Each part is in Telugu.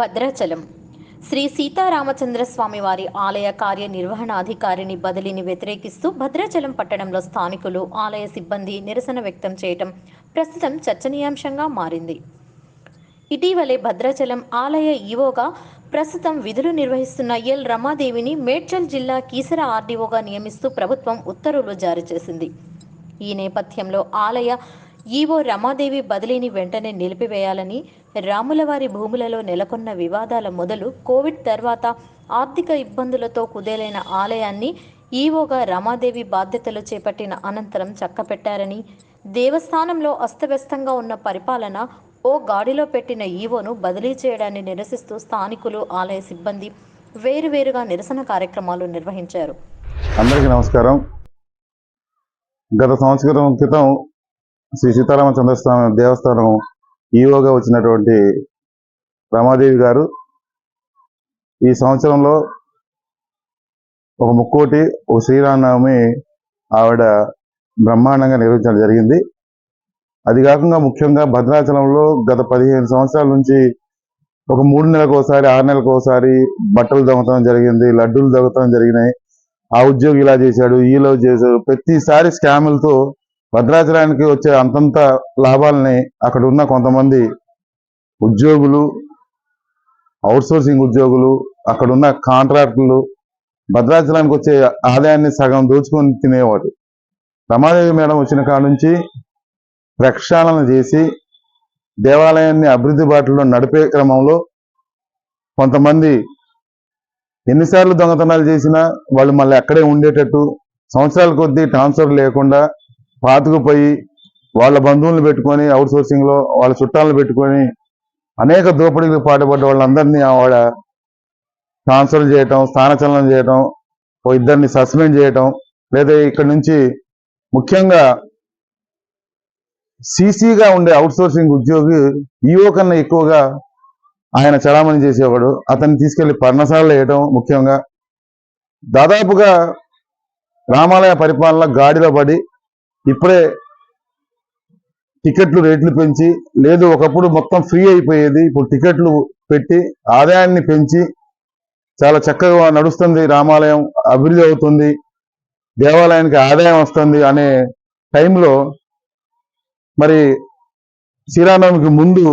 భద్రాచలం. శ్రీ సీతారామచంద్ర స్వామి వారి ఆలయ కార్యనిర్వహణాధికారిని బదిలీని వ్యతిరేకిస్తూ భద్రాచలం పట్టణంలో స్థానికులు ఆలయ సిబ్బంది నిరసన వ్యక్తం చేయటం ప్రస్తుతం చర్చనీయాంశంగా మారింది. ఇటీవలే భద్రాచలం ఆలయ ఈవోగా ప్రస్తుతం విధులు నిర్వహిస్తున్న ఎల్. రమాదేవిని మేడ్చల్ జిల్లా కీసర ఆర్డీఓగా నియమిస్తూ ప్రభుత్వం ఉత్తర్వులు జారీ చేసింది. ఈ నేపథ్యంలో ఆలయ ఈవో రమాదేవి బదిలీని వెంటనే నిలిపివేయాలని రాములవారి భూములలో నెలకొన్న వివాదాల మొదలు కోవిడ్ తర్వాత ఆర్థిక ఇబ్బందులతో కుదేలైన ఆలయాన్ని ఈవోగా రమాదేవి బాధ్యతలు చేపట్టిన అనంతరం చక్కపెట్టారని దేవస్థానంలో అస్తవ్యస్తంగా ఉన్న పరిపాలన ఓ గాడిలో పెట్టిన ఈవోను బదిలీ చేయడాన్ని నిరసిస్తూ స్థానికులు ఆలయ సిబ్బంది వేరువేరుగా నిరసన కార్యక్రమాలు నిర్వహించారు. అందరికీ నమస్కారం. గత సంవత్సరం క్రితం శ్రీ సీతారామ చంద్రస్వామి దేవస్థానం ఈవోగా వచ్చినటువంటి రమాదేవి గారు ఈ సంవత్సరంలో ఒక ముక్కోటి ఒక శ్రీరామనవమి ఆవిడ బ్రహ్మాండంగా నిర్వహించడం జరిగింది. అది కాకుండా ముఖ్యంగా భద్రాచలంలో గత పదిహేను సంవత్సరాల నుంచి ఒక మూడు నెలలకు ఒకసారి ఆరు నెలలకు ఒకసారి బట్టలు దొంగతనం జరిగింది లడ్డూలు దొంగతనం జరిగినాయి. ఆ ఉద్యోగి ఇలా చేశాడు ఈలో చేశాడు. ప్రతిసారి స్కాములతో భద్రాచలానికి వచ్చే అంతంత లాభాలని అక్కడ ఉన్న కొంతమంది ఉద్యోగులు అవుట్సోర్సింగ్ ఉద్యోగులు అక్కడున్న కాంట్రాక్టులు భద్రాచలానికి వచ్చే ఆదాయాన్ని సగం దోచుకొని తినేవాడు. రమాదేవి మేడం వచ్చిన కాడ నుంచి ప్రక్షాళన చేసి దేవాలయాన్ని అభివృద్ధి బాటలో నడిపే క్రమంలో కొంతమంది ఎన్నిసార్లు దొంగతనాలు చేసినా వాళ్ళు మళ్ళీ అక్కడే ఉండేటట్టు సంవత్సరాల కొద్దీ ట్రాన్స్ఫర్ లేకుండా పాతుకుపోయి వాళ్ళ బంధువులను పెట్టుకొని అవుట్ సోర్సింగ్లో వాళ్ళ చుట్టాలను పెట్టుకొని అనేక దోపిడీలకు పాటుపడ్డ వాళ్ళందరినీ ఆవిడ ట్రాన్స్ఫర్ చేయటం స్థానచలనం చేయటం ఓ ఇద్దరిని సస్పెండ్ చేయటం లేదా ఇక్కడ నుంచి ముఖ్యంగా సీసీగా ఉండే అవుట్ సోర్సింగ్ ఉద్యోగి ఈఓ కన్నా ఎక్కువగా ఆయన చలామణి చేసేవాడు. అతన్ని తీసుకెళ్ళి పర్ణశాలలో వేయటం ముఖ్యంగా. దాదాపుగా రామాలయ పరిపాలన గాడిలో పడి ఇప్పుడే టికెట్లు రేట్లు పెంచి లేదు ఒకప్పుడు మొత్తం ఫ్రీ అయిపోయేది ఇప్పుడు టికెట్లు పెట్టి ఆదాయాన్ని పెంచి చాలా చక్కగా నడుస్తుంది రామాలయం అభివృద్ధి అవుతుంది దేవాలయానికి ఆదాయం వస్తుంది అనే టైంలో మరి శ్రీరామనవమికి ముందు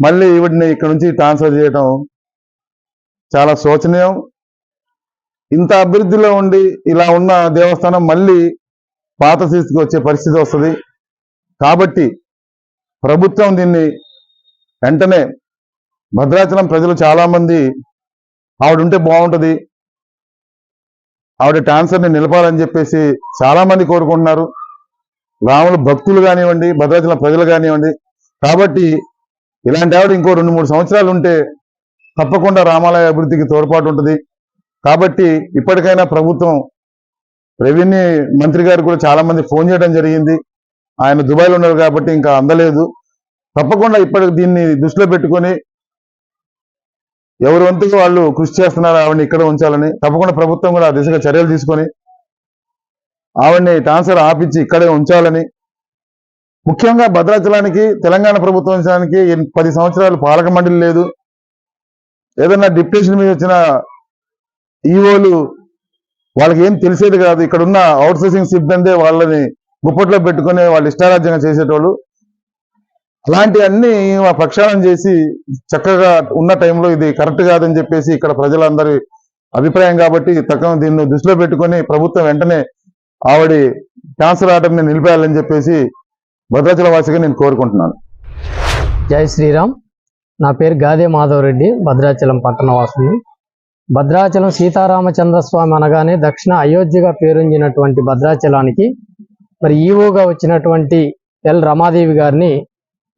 మళ్ళీ ఈవిడిని ఇక్కడ నుంచి ట్రాన్స్ఫర్ చేయటం చాలా శోచనీయం. ఇంత అభివృద్ధిలో ఉండి ఇలా ఉన్న దేవస్థానం మళ్ళీ పాత స్థితికి వచ్చే పరిస్థితి వస్తుంది. కాబట్టి ప్రభుత్వం దీన్ని వెంటనే భద్రాచలం ప్రజలు చాలా మంది ఆవిడ ఉంటే బాగుంటుంది ఆవిడ ట్రాన్స్ఫర్ని నిలపాలని చెప్పేసి చాలా మంది కోరుకుంటున్నారు. రాముల భక్తులు కానివ్వండి భద్రాచలం ప్రజలు కానివ్వండి. కాబట్టి ఇలాంటి ఆవిడ ఇంకో రెండు మూడు సంవత్సరాలు ఉంటే తప్పకుండా రామాలయ అభివృద్ధికి తోడ్పాటు ఉంటుంది. కాబట్టి ఇప్పటికైనా ప్రభుత్వం రెవెన్యూ మంత్రి గారు కూడా చాలా మంది ఫోన్ చేయడం జరిగింది. ఆయన దుబాయ్లో ఉన్నారు కాబట్టి ఇంకా అందలేదు. తప్పకుండా ఇప్పటికి దీన్ని దృష్టిలో పెట్టుకొని ఎవరి వంతుగా వాళ్ళు కృషి చేస్తున్నారు ఆవిడని ఇక్కడ ఉంచాలని తప్పకుండా ప్రభుత్వం కూడా ఆ దిశగా చర్యలు తీసుకొని ఆవిడని ట్రాన్స్ఫర్ ఆపించి ఇక్కడే ఉంచాలని ముఖ్యంగా భద్రాచలానికి తెలంగాణ ప్రభుత్వం ఉంచడానికి పది సంవత్సరాలు పాలక మండలి లేదు. ఏదన్నా డిప్యూటేషన్ మీద వచ్చిన ఈవోలు వాళ్ళకి ఏం తెలిసేది కాదు. ఇక్కడ ఉన్న అవుట్ సోర్సింగ్ సిబ్బంది వాళ్ళని గుప్పట్లో పెట్టుకుని వాళ్ళు ఇష్టారాజ్యంగా చేసేటోళ్ళు. అలాంటి అన్ని ప్రక్షాళన చేసి చక్కగా ఉన్న టైంలో ఇది కరెక్ట్ కాదని చెప్పేసి ఇక్కడ ప్రజలందరి అభిప్రాయం కాబట్టి తక్కువ దీన్ని దృష్టిలో పెట్టుకొని ప్రభుత్వం వెంటనే ఆవిడ క్యాన్సర్ ఆర్డర్ని నిలిపేయాలని చెప్పేసి భద్రాచల వాసిగా నేను కోరుకుంటున్నాను. జై శ్రీరామ్. నా పేరు గాదే మాధవరెడ్డి భద్రాచలం పట్టణవాసుని భద్రాచలం సీతారామచంద్ర స్వామి అనగానే దక్షిణ అయోధ్యగా పేరొందినటువంటి భద్రాచలానికి మరి ఈవోగా వచ్చినటువంటి ఎల్ రమాదేవి గారిని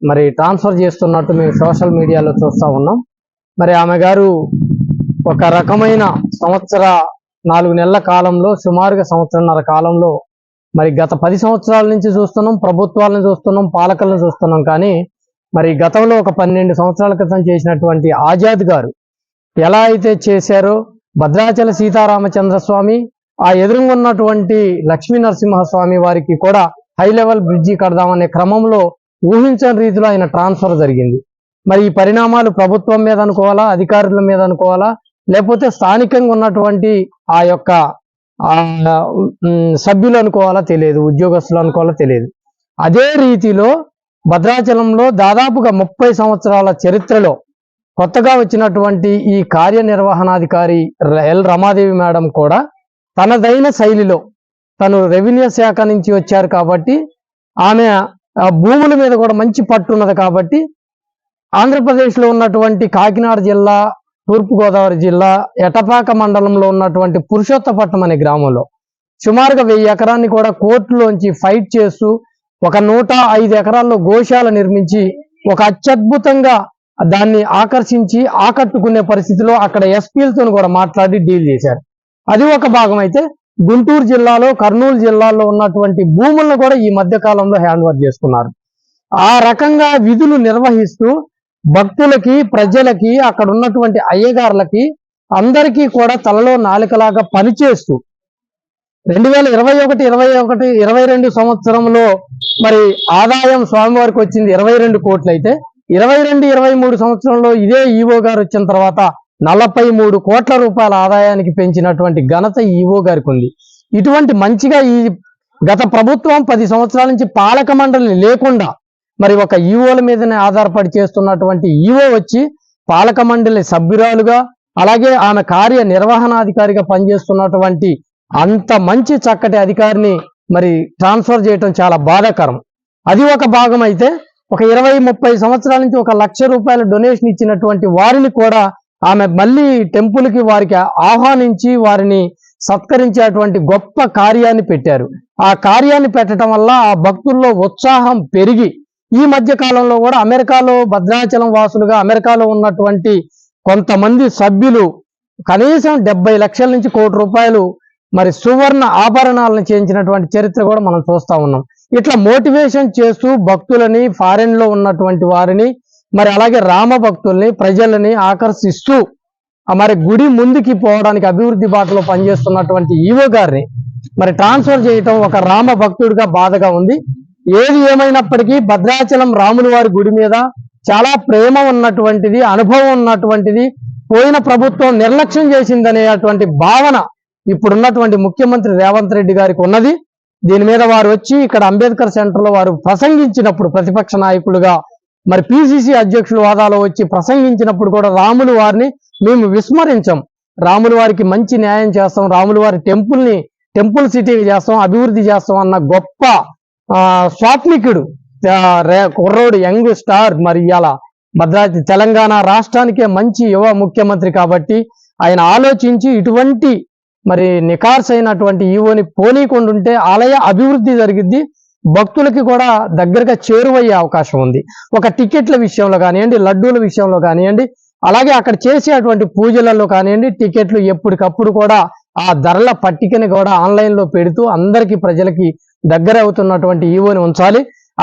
మరి ట్రాన్స్ఫర్ చేస్తున్నట్టు మేము సోషల్ మీడియాలో చూస్తూ ఉన్నాం. మరి ఆమె గారు ఒక రకమైన సంవత్సర నాలుగు నెలల కాలంలో సుమారుగా సంవత్సరంన్నర కాలంలో మరి గత పది సంవత్సరాల నుంచి చూస్తున్నాం ప్రభుత్వాలను చూస్తున్నాం పాలకులను చూస్తున్నాం. కానీ మరి గతంలో ఒక పన్నెండు సంవత్సరాల క్రితం చేసినటువంటి ఆజాద్ గారు ఎలా అయితే చేశారో భద్రాచల సీతారామచంద్ర స్వామి ఆ ఎదురుగున్నటువంటి లక్ష్మీ నరసింహస్వామి వారికి కూడా హై లెవెల్ బ్రిడ్జి కడదామనే క్రమంలో ఊహించని రీతిలో ఆయన ట్రాన్స్ఫర్ జరిగింది. మరి ఈ పరిణామాలు ప్రభుత్వం మీద అనుకోవాలా అధికారుల మీద అనుకోవాలా లేకపోతే స్థానికంగా ఉన్నటువంటి ఆ యొక్క సభ్యులు అనుకోవాలా తెలియదు ఉద్యోగస్తులు అనుకోవాలా తెలియదు. అదే రీతిలో భద్రాచలంలో దాదాపుగా ముప్పై సంవత్సరాల చరిత్రలో కొత్తగా వచ్చినటువంటి ఈ కార్యనిర్వహణాధికారి ఎల్ రమాదేవి మేడం కూడా తనదైన శైలిలో తను రెవెన్యూ శాఖ నుంచి వచ్చారు కాబట్టి ఆమె భూముల మీద కూడా మంచి పట్టు ఉన్నది కాబట్టి ఆంధ్రప్రదేశ్లో ఉన్నటువంటి కాకినాడ జిల్లా తూర్పుగోదావరి జిల్లా ఎటపాక మండలంలో ఉన్నటువంటి పురుషోత్తపట్నం అనే గ్రామంలో సుమారుగా వెయ్యి ఎకరాన్ని కూడా కోర్టులోంచి ఫైట్ చేస్తూ ఒక నూట ఐదు ఎకరాల్లో గోశాల నిర్మించి ఒక అత్యద్భుతంగా దాన్ని ఆకర్షించి ఆకట్టుకునే పరిస్థితిలో అక్కడ ఎస్పీలతో కూడా మాట్లాడి డీల్ చేశారు. అది ఒక భాగం అయితే గుంటూరు జిల్లాలో కర్నూలు జిల్లాలో ఉన్నటువంటి భూములను కూడా ఈ మధ్య కాలంలో హ్యాండ్ ఓవర్ చేసుకున్నారు. ఆ రకంగా విధులు నిర్వహిస్తూ భక్తులకి ప్రజలకి అక్కడ ఉన్నటువంటి అయ్యగారులకి అందరికీ కూడా తలలో నాలుకలాగా పనిచేస్తూ రెండు వేల ఇరవై ఒకటి ఇరవై ఒకటి ఇరవై రెండు సంవత్సరంలో మరి ఆదాయం స్వామివారికి వచ్చింది ఇరవై రెండు కోట్లు అయితే ఇరవై రెండు ఇరవై మూడు సంవత్సరంలో ఇదే ఈవో గారు వచ్చిన తర్వాత నలభై మూడు కోట్ల రూపాయల ఆదాయానికి పెంచినటువంటి ఘనత ఈవో గారికి ఉంది. ఇటువంటి మంచిగా ఈ గత ప్రభుత్వం పది సంవత్సరాల నుంచి పాలక మండలి లేకుండా మరి ఒక ఈవోల మీదనే ఆధారపడి చేస్తున్నటువంటి ఈవో వచ్చి పాలక మండలి సభ్యురాలుగా అలాగే ఆమె కార్య నిర్వహణాధికారిగా పనిచేస్తున్నటువంటి అంత మంచి చక్కటి అధికారిని మరి ట్రాన్స్ఫర్ చేయటం చాలా బాధాకరం. అది ఒక భాగం అయితే ఒక ఇరవై ముప్పై సంవత్సరాల నుంచి ఒక లక్ష రూపాయల డొనేషన్ ఇచ్చినటువంటి వారిని కూడా ఆమె మళ్ళీ టెంపుల్కి వారికి ఆహ్వానించి వారిని సత్కరించేటువంటి గొప్ప కార్యాన్ని పెట్టారు. ఆ కార్యాన్ని పెట్టడం వల్ల ఆ భక్తుల్లో ఉత్సాహం పెరిగి ఈ మధ్య కాలంలో కూడా అమెరికాలో భద్రాచలం వాసులుగా అమెరికాలో ఉన్నటువంటి కొంతమంది సభ్యులు కనీసం డెబ్బై లక్షల నుంచి కోటి రూపాయలు మరి సువర్ణ ఆభరణాలను చేయించినటువంటి చరిత్ర కూడా మనం చూస్తా ఉన్నాం. ఇట్లా మోటివేషన్ చేస్తూ భక్తులని ఫారెన్లో ఉన్నటువంటి వారిని మరి అలాగే రామ భక్తుల్ని ప్రజలని ఆకర్షిస్తూ మరి గుడి ముందుకి పోవడానికి అభివృద్ధి బాటలో పనిచేస్తున్నటువంటి ఈవో గారిని మరి ట్రాన్స్ఫర్ చేయటం ఒక రామ భక్తుడిగా బాధగా ఉంది. ఏది ఏమైనప్పటికీ భద్రాచలం రాముల వారి గుడి మీద చాలా ప్రేమ ఉన్నటువంటిది అనుభవం ఉన్నటువంటిది పోయిన ప్రభుత్వం నిర్లక్ష్యం చేసిందనేటువంటి భావన ఇప్పుడున్నటువంటి ముఖ్యమంత్రి రేవంత్ రెడ్డి గారికి ఉన్నది. దీని మీద వారు వచ్చి ఇక్కడ అంబేద్కర్ సెంటర్లో వారు ప్రసంగించినప్పుడు ప్రతిపక్ష నాయకులుగా మరి పిసిసి అధ్యక్షులు వాదాలో వచ్చి ప్రసంగించినప్పుడు కూడా రాములు వారిని మేము విస్మరించాం. రాములు వారికి మంచి న్యాయం చేస్తాం రాములు వారి టెంపుల్ని టెంపుల్ సిటీ చేస్తాం అభివృద్ధి చేస్తాం అన్న గొప్ప స్వాత్మికుడు స్వాప్నికుడు రే- కుర్రోడు యంగ్ స్టార్ మరి ఇవాళ భద్రాద్రి తెలంగాణ రాష్ట్రానికే మంచి యువ ముఖ్యమంత్రి కాబట్టి ఆయన ఆలోచించి ఇటువంటి మరి నికార్స్ అయినటువంటి ఈవోని పోనీకుండుంటే ఆలయ అభివృద్ధి జరిగిద్ది. భక్తులకి కూడా దగ్గరగా చేరువయ్యే అవకాశం ఉంది. ఒక టికెట్ల విషయంలో కానివ్వండి లడ్డూల విషయంలో కానివ్వండి అలాగే అక్కడ చేసేటువంటి పూజలలో కానివ్వండి టికెట్లు ఎప్పటికప్పుడు కూడా ఆ ధరల పట్టికని కూడా ఆన్లైన్లో పెడుతూ అందరికీ ప్రజలకి దగ్గర అవుతున్నటువంటి ఈవోని ఉంచాలి.